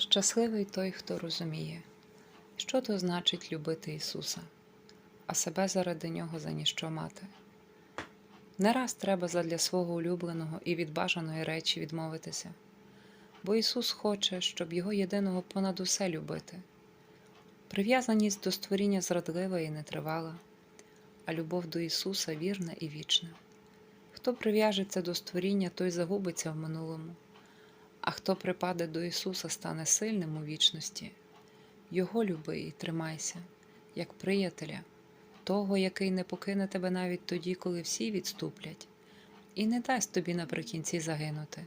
Щасливий той, хто розуміє, що то значить любити Ісуса, а себе заради Нього за ніщо мати. Не раз треба задля свого улюбленого і від бажаної речі відмовитися, бо Ісус хоче, щоб Його єдиного понад усе любити. Прив'язаність до створіння зрадлива і нетривала, а любов до Ісуса вірна і вічна. Хто прив'яжеться до створіння, той загубиться в минулому, а хто припаде до Ісуса, стане сильним у вічності. Його люби і тримайся, як приятеля, того, який не покине тебе навіть тоді, коли всі відступлять, і не дасть тобі наприкінці загинути.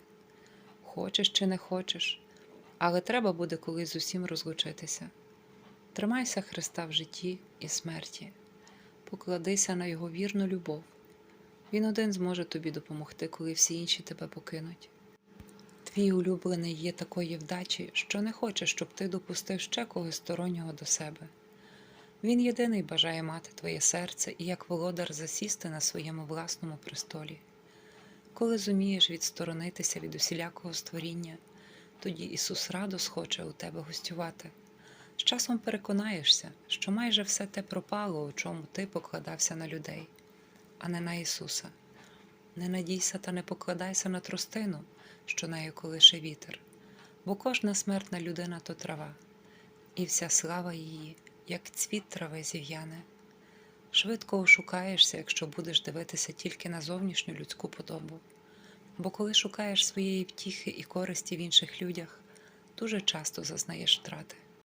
Хочеш чи не хочеш, але треба буде колись з усім розлучитися. Тримайся Христа в житті і смерті, покладися на Його вірну любов. Він один зможе тобі допомогти, коли всі інші тебе покинуть. Твій улюблений є такої вдачі, що не хоче, щоб ти допустив ще когось стороннього до себе. Він єдиний бажає мати твоє серце і як володар засісти на своєму власному престолі. Коли зумієш відсторонитися від усілякого створіння, тоді Ісус радо схоче у тебе гостювати. З часом переконаєшся, що майже все те пропало, у чому ти покладався на людей, а не на Ісуса. Не надійся та не покладайся на тростину, що нею колише вітер, бо кожна смертна людина то трава, і вся слава її, як цвіт трави зів'яне. Швидко ошукаєшся, якщо будеш дивитися тільки на зовнішню людську подобу. Бо коли шукаєш своєї втіхи і користі в інших людях, дуже часто зазнаєш втрати.